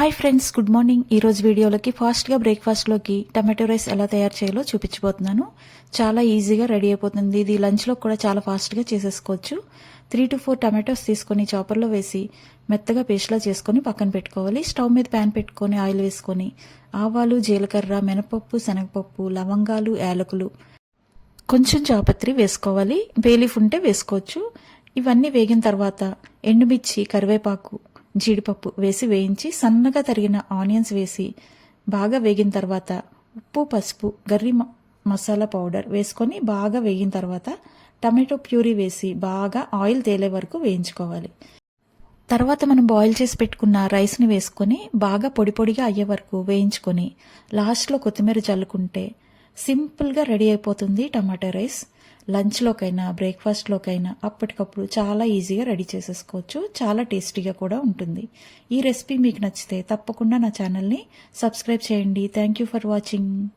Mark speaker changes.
Speaker 1: Hi friends good morning ఈరోజు వీడియోలోకి ఫాస్ట్గా బ్రేక్ఫాస్ట్లోకి టమాటో రైస్ ఎలా తయారు చేయాలో చూపించబోతున్నాను. చాలా ఈజీగా రెడీ అయిపోతుంది. ఇది లంచ్లో కూడా చాలా ఫాస్ట్గా చేసేసుకోవచ్చు. త్రీ టు ఫోర్ టమాటోస్ తీసుకొని చాపర్లో వేసి మెత్తగా పేస్ట్లా చేసుకొని పక్కన పెట్టుకోవాలి. స్టవ్ మీద ప్యాన్ పెట్టుకొని ఆయిల్ వేసుకొని ఆవాలు జీలకర్ర మినపప్పు శనగపప్పు లవంగాలు యాలకులు కొంచెం చాపత్రి వేసుకోవాలి. బేలీఫ్ ఉంటే వేసుకోవచ్చు. ఇవన్నీ వేగిన తర్వాత ఎండుమిర్చి కరివేపాకు జీడిపప్పు వేసి వేయించి సన్నగా తరిగిన ఆనియన్స్ వేసి బాగా వేగిన తర్వాత ఉప్పు పసుపు గర్రి మ- మసాలా పౌడర్ వేసుకొని బాగా వేగిన తర్వాత టమాటో ప్యూరీ వేసి బాగా ఆయిల్ తేలే వరకు వేయించుకోవాలి. తర్వాత మనం బాయిల్ చేసి పెట్టుకున్న రైస్ని వేసుకొని బాగా పొడి పొడిగా అయ్యే వరకు వేయించుకొని లాస్ట్లో కొత్తిమీర చల్లుకుంటే సింపుల్గా రెడీ అయిపోతుంది టమాటా రైస్. లంచ్లోకైనా బ్రేక్ఫాస్ట్లోకైనా అప్పటికప్పుడు చాలా ఈజీగా రెడీ చేసేసుకోవచ్చు. చాలా టేస్టీగా కూడా ఉంటుంది. ఈ రెసిపీ మీకు నచ్చితే తప్పకుండా నా ఛానల్ని సబ్స్క్రైబ్ చేయండి. Thank you for watching.